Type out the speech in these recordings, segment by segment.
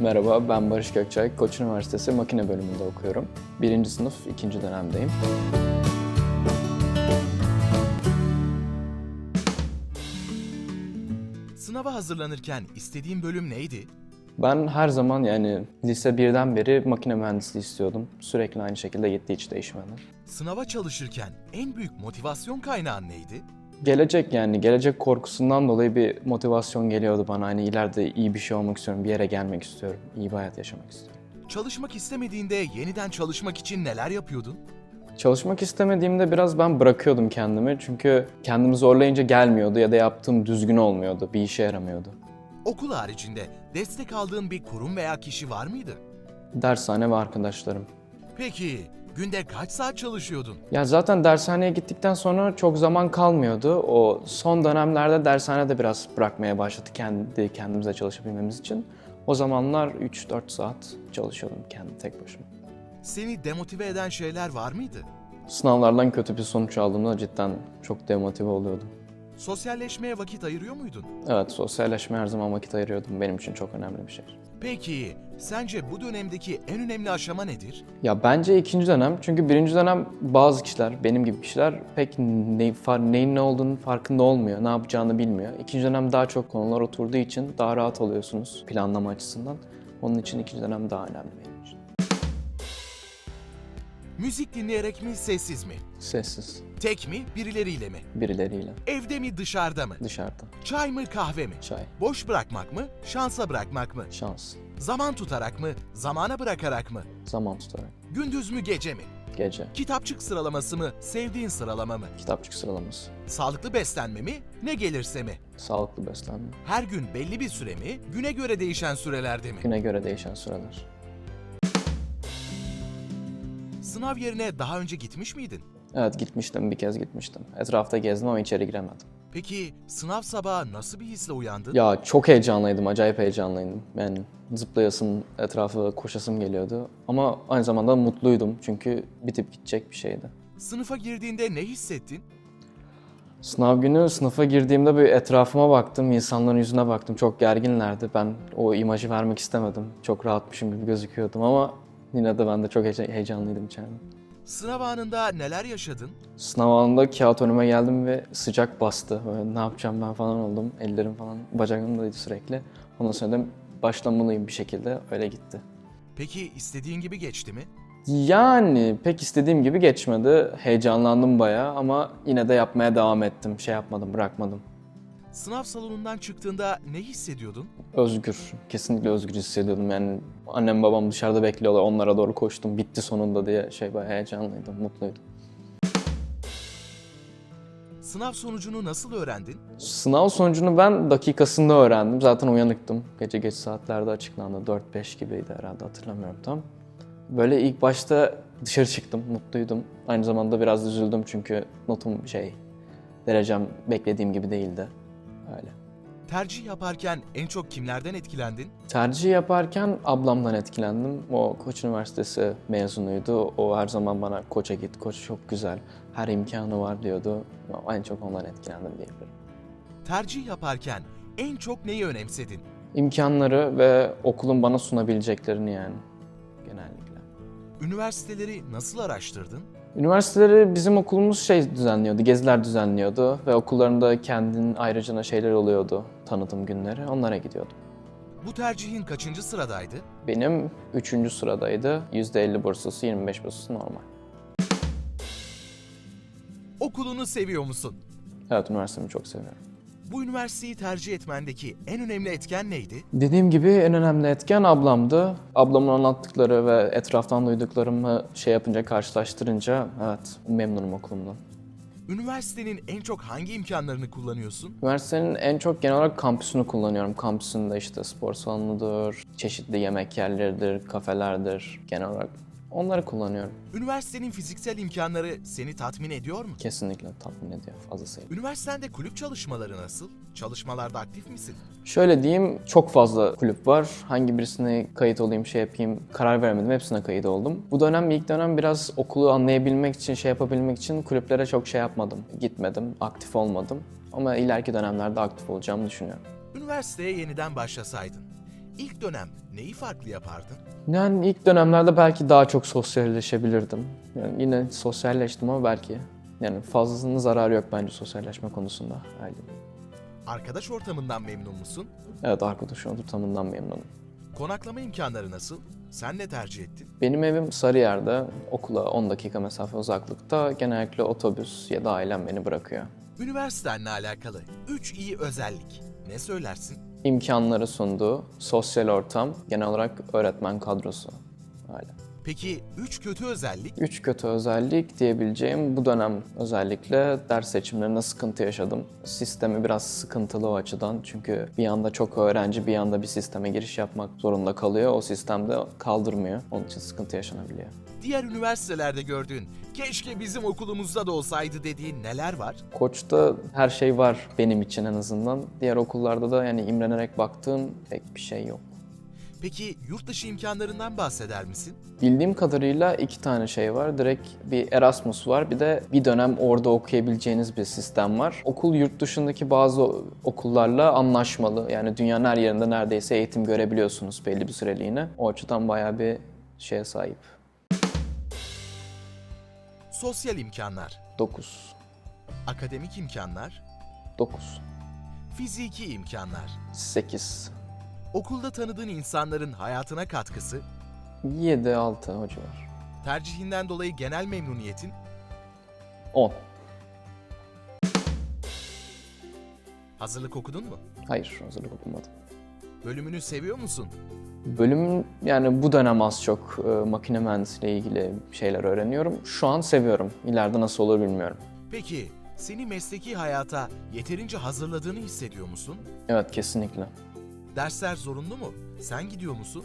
Merhaba, ben Barış Gökçay. Koç Üniversitesi Makine Bölümünde okuyorum. Birinci sınıf, ikinci dönemdeyim. Sınava hazırlanırken istediğin bölüm neydi? Ben her zaman yani lise birden beri makine mühendisliği istiyordum. Sürekli aynı şekilde gitti hiç değişmedi. Sınava çalışırken en büyük motivasyon kaynağın neydi? Gelecek yani gelecek korkusundan dolayı bir motivasyon geliyordu bana. Hani ileride iyi bir şey olmak istiyorum, bir yere gelmek istiyorum, iyi bir hayat yaşamak istiyorum. Çalışmak istemediğinde yeniden çalışmak için neler yapıyordun? Çalışmak istemediğimde biraz ben bırakıyordum kendimi. Çünkü kendimi zorlayınca gelmiyordu ya da yaptığım düzgün olmuyordu, bir işe yaramıyordu. Okul haricinde destek aldığın bir kurum veya kişi var mıydı? Dershane ve arkadaşlarım. Peki günde kaç saat çalışıyordun? Ya zaten dershaneye gittikten sonra çok zaman kalmıyordu. O son dönemlerde dershanede biraz bırakmaya başladı kendi kendimize çalışabilmemiz için. O zamanlar 3-4 saat çalışıyordum kendi tek başıma. Seni demotive eden şeyler var mıydı? Sınavlardan kötü bir sonuç aldığımda cidden çok demotive oluyordum. Sosyalleşmeye vakit ayırıyor muydun? Evet, sosyalleşmeye her zaman vakit ayırıyordum. Benim için çok önemli bir şey. Peki sence bu dönemdeki en önemli aşama nedir? Ya bence ikinci dönem. Çünkü birinci dönem bazı kişiler, benim gibi kişiler pek ne, far, neyin ne olduğunun farkında olmuyor. Ne yapacağını bilmiyor. İkinci dönem daha çok konular oturduğu için daha rahat oluyorsunuz planlama açısından. Onun için ikinci dönem daha önemli benim. Müzik dinleyerek mi sessiz mi? Sessiz, Tek mi birileriyle mi? birileriyle, Evde mi dışarıda mı? dışarıda, Çay mı kahve mi? çay, Boş bırakmak mı? Şansa bırakmak mı? şans, Zaman tutarak mı? Zamana bırakarak mı? zaman tutarak, Gündüz mü gece mi? gece, Kitapçık sıralaması mı? Sevdiğin sıralama mı? kitapçık sıralaması, Sağlıklı beslenme mi? Ne gelirse mi? sağlıklı beslenme, Her gün belli bir süre mi? Güne göre değişen sürelerde mi? güne göre değişen süreler. Sınav yerine daha önce gitmiş miydin? Evet gitmiştim, bir kez gitmiştim. Etrafta gezdim ama içeri giremedim. Peki sınav sabahı nasıl bir hisle uyandın? Ya çok heyecanlıydım, acayip heyecanlıydım. Yani zıplayasım, etrafı koşasım geliyordu. Ama aynı zamanda mutluydum çünkü bitip gidecek bir şeydi. Sınıfa girdiğinde ne hissettin? Sınav günü sınıfa girdiğimde bir etrafıma baktım, insanların yüzüne baktım. Çok gerginlerdi. Ben o imajı vermek istemedim. Çok rahatmışım gibi gözüküyordum ama yine de ben de çok heye- heyecanlıydım içeride. Sınav anında neler yaşadın? Sınav anında kağıt önüme geldim ve sıcak bastı. Böyle ne yapacağım ben falan oldum. Ellerim falan bacağımdaydı sürekli. Ondan sonra dedim başlamalıyım bir şekilde. Öyle gitti. Peki istediğin gibi geçti mi? Yani pek istediğim gibi geçmedi. Heyecanlandım bayağı ama yine de yapmaya devam ettim. Şey yapmadım, bırakmadım. Sınav salonundan çıktığında ne hissediyordun? Özgür, kesinlikle özgür hissediyordum. Yani annem babam dışarıda bekliyorlar, onlara doğru koştum. Bitti sonunda diye şey bayağı heyecanlıydım, mutluydum. Sınav sonucunu nasıl öğrendin? Sınav sonucunu ben dakikasında öğrendim. Zaten uyanıktım. Gece geç saatlerde açıklandı. 4-5 gibiydi herhalde hatırlamıyorum tam. Böyle ilk başta dışarı çıktım, mutluydum. Aynı zamanda biraz üzüldüm çünkü notum şey, derecem beklediğim gibi değildi. Öyle. Tercih yaparken en çok kimlerden etkilendin? Tercih yaparken ablamdan etkilendim. O Koç Üniversitesi mezunuydu. O her zaman bana koça git, koç çok güzel, her imkanı var diyordu. En çok ondan etkilendim diyebilirim. Tercih yaparken en çok neyi önemsedin? İmkanları ve okulun bana sunabileceklerini yani genellikle. Üniversiteleri nasıl araştırdın? Üniversiteleri bizim okulumuz şey düzenliyordu, geziler düzenliyordu ve okullarında kendin ayrıcına şeyler oluyordu, tanıtım günleri. Onlara gidiyordum. Bu tercihin kaçıncı sıradaydı? Benim üçüncü sıradaydı. %50 burslusu, 25 burslusu normal. Okulunu seviyor musun? Evet, üniversitemi çok seviyorum. Bu üniversiteyi tercih etmendeki en önemli etken neydi? Dediğim gibi en önemli etken ablamdı. Ablamın anlattıkları ve etraftan duyduklarımı şey yapınca, karşılaştırınca evet memnunum okulumdan. Üniversitenin en çok hangi imkanlarını kullanıyorsun? Üniversitenin en çok genel olarak kampüsünü kullanıyorum. Kampüsünde işte spor salonudur, çeşitli yemek yerleridir, kafelerdir genel olarak. Onları kullanıyorum. Üniversitenin fiziksel imkanları seni tatmin ediyor mu? Kesinlikle tatmin ediyor fazlasıyla. Üniversitende kulüp çalışmaları nasıl? Çalışmalarda aktif misin? Şöyle diyeyim, çok fazla kulüp var. Hangi birisine kayıt olayım, şey yapayım karar veremedim. Hepsine kayıt oldum. Bu dönem, ilk dönem biraz okulu anlayabilmek için, şey yapabilmek için kulüplere çok şey yapmadım. Gitmedim, aktif olmadım. Ama ileriki dönemlerde aktif olacağımı düşünüyorum. Üniversiteye yeniden başlasaydın, ilk dönem neyi farklı yapardın? Yani ilk dönemlerde belki daha çok sosyalleşebilirdim. Yani yine sosyalleştim ama belki. Yani fazlasının zararı yok bence sosyalleşme konusunda. Öyle. Arkadaş ortamından memnun musun? Evet arkadaş ortamından memnunum. Konaklama imkanları nasıl? Sen ne tercih ettin? Benim evim Sarıyer'de, okula 10 dakika mesafe uzaklıkta. Genellikle otobüs ya da ailem beni bırakıyor. Üniversitenle alakalı 3 iyi özellik. Ne söylersin? İmkanları sunduğu sosyal ortam, genel olarak öğretmen kadrosu. Öyle. Peki 3 kötü özellik? Üç kötü özellik diyebileceğim bu dönem özellikle ders seçimlerinde sıkıntı yaşadım. Sistemi biraz sıkıntılı o açıdan çünkü bir yanda çok öğrenci bir yanda bir sisteme giriş yapmak zorunda kalıyor. O sistemde kaldırmıyor. Onun için sıkıntı yaşanabiliyor. Diğer üniversitelerde gördüğün, keşke bizim okulumuzda da olsaydı dediğin neler var? Koç'ta her şey var benim için en azından. Diğer okullarda da yani imrenerek baktığım pek bir şey yok. Peki yurt dışı imkanlarından bahseder misin? Bildiğim kadarıyla iki tane şey var. Direkt bir Erasmus var. Bir de bir dönem orada okuyabileceğiniz bir sistem var. Okul yurt dışındaki bazı okullarla anlaşmalı. Yani dünyanın her yerinde neredeyse eğitim görebiliyorsunuz belli bir süreliğine. O açıdan bayağı bir şeye sahip. Sosyal imkanlar, 9. akademik imkanlar, 9. fiziki imkanlar, 8. okulda tanıdığın insanların hayatına katkısı, 7, 6 o civar. tercihinden dolayı genel memnuniyetin, 10. hazırlık okudun mu? Hayır hazırlık okumadım. Bölümünü seviyor musun? Bölüm yani bu dönem az çok e, makine mühendisliği ilgili şeyler öğreniyorum. Şu an seviyorum. İleride nasıl olur bilmiyorum. Peki seni mesleki hayata yeterince hazırladığını hissediyor musun? Evet kesinlikle. Dersler zorunlu mu? Sen gidiyor musun?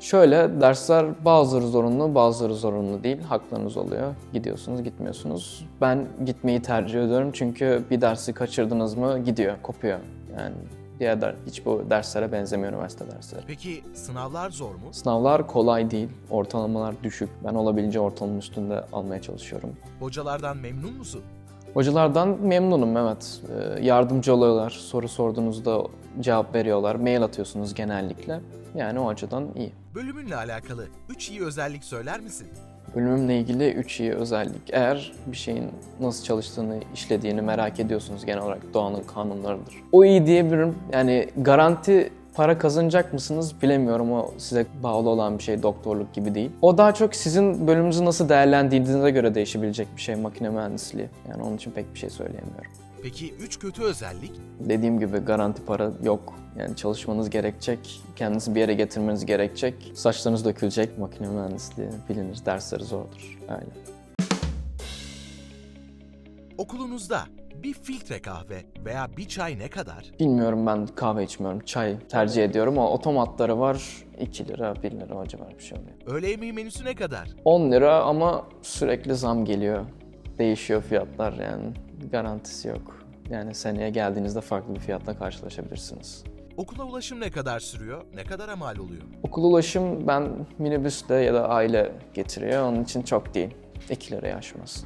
Şöyle dersler bazıları zorunlu, bazıları zorunlu değil. Haklarınız oluyor. Gidiyorsunuz, gitmiyorsunuz. Ben gitmeyi tercih ediyorum çünkü bir dersi kaçırdınız mı gidiyor, kopuyor. Yani diğer der, hiç bu derslere benzemiyor üniversite dersleri. Peki sınavlar zor mu? Sınavlar kolay değil, ortalamalar düşük. Ben olabildiğince ortalamanın üstünde almaya çalışıyorum. Hocalardan memnun musun? Hocalardan memnunum evet. Ee, Yardımcı oluyorlar. Soru sorduğunuzda cevap veriyorlar. Mail atıyorsunuz genellikle. Yani o açıdan iyi. Bölümünle alakalı 3 iyi özellik söyler misin? Bölümümle ilgili 3 iyi özellik. Eğer bir şeyin nasıl çalıştığını, işlediğini merak ediyorsunuz genel olarak doğanın kanunlarıdır. O iyi diyebilirim. Yani garanti para kazanacak mısınız bilemiyorum. O size bağlı olan bir şey doktorluk gibi değil. O daha çok sizin bölümünüzü nasıl değerlendirdiğinize göre değişebilecek bir şey makine mühendisliği. Yani onun için pek bir şey söyleyemiyorum. Peki 3 kötü özellik? Dediğim gibi garanti para yok. Yani çalışmanız gerekecek, kendinizi bir yere getirmeniz gerekecek, saçlarınız dökülecek. Makine mühendisliği bilinir, dersleri zordur. Öyle. Okulunuzda bir filtre kahve veya bir çay ne kadar? Bilmiyorum ben kahve içmiyorum, çay tercih ediyorum ama otomatları var 2 lira, 1 lira o civar bir şey oluyor. Öğle yemeği menüsü ne kadar? 10 lira ama sürekli zam geliyor. Değişiyor fiyatlar yani garantisi yok. Yani seneye geldiğinizde farklı bir fiyatla karşılaşabilirsiniz. Okula ulaşım ne kadar sürüyor? Ne kadar mal oluyor? Okul ulaşım ben minibüsle ya da aile getiriyor. Onun için çok değil. 2 liraya aşmaz.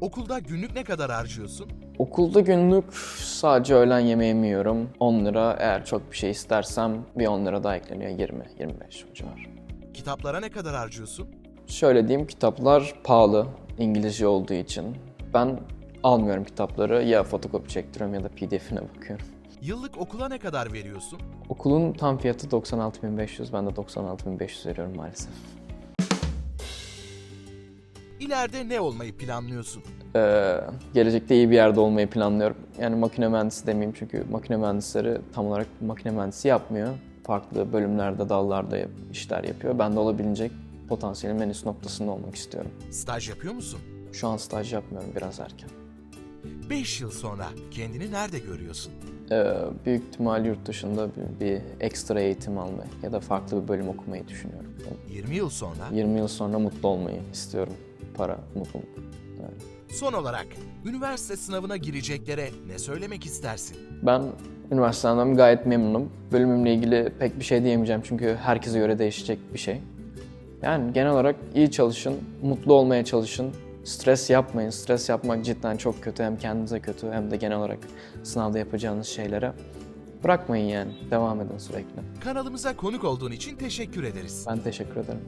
Okulda günlük ne kadar harcıyorsun? Okulda günlük sadece öğlen yemeğimi yiyorum. 10 lira. Eğer çok bir şey istersem bir 10 lira daha ekleniyor. 20, 25 o civar. Kitaplara ne kadar harcıyorsun? Şöyle diyeyim kitaplar pahalı İngilizce olduğu için. Ben almıyorum kitapları. Ya fotokopi çektiriyorum ya da pdf'ine bakıyorum. Yıllık okula ne kadar veriyorsun? Okulun tam fiyatı 96.500. Ben de 96.500 veriyorum maalesef. İleride ne olmayı planlıyorsun? Ee, gelecekte iyi bir yerde olmayı planlıyorum. Yani makine mühendisi demeyeyim çünkü makine mühendisleri tam olarak makine mühendisi yapmıyor. Farklı bölümlerde, dallarda işler yapıyor. Ben de olabilecek potansiyelimin en üst noktasında olmak istiyorum. Staj yapıyor musun? Şu an staj yapmıyorum biraz erken. 5 yıl sonra kendini nerede görüyorsun? Ee, büyük ihtimal yurt dışında bir, bir ekstra eğitim almayı ya da farklı bir bölüm okumayı düşünüyorum. 20 yıl sonra 20 yıl sonra mutlu olmayı istiyorum. Para, mutluluk. Yani. son olarak üniversite sınavına gireceklere ne söylemek istersin? Ben üniversiteden gayet memnunum. Bölümümle ilgili pek bir şey diyemeyeceğim çünkü herkese göre değişecek bir şey. Yani genel olarak iyi çalışın, mutlu olmaya çalışın. Stres yapmayın. Stres yapmak cidden çok kötü. Hem kendinize kötü hem de genel olarak sınavda yapacağınız şeylere. bırakmayın yani. Devam edin sürekli. Kanalımıza konuk olduğun için teşekkür ederiz. Ben teşekkür ederim.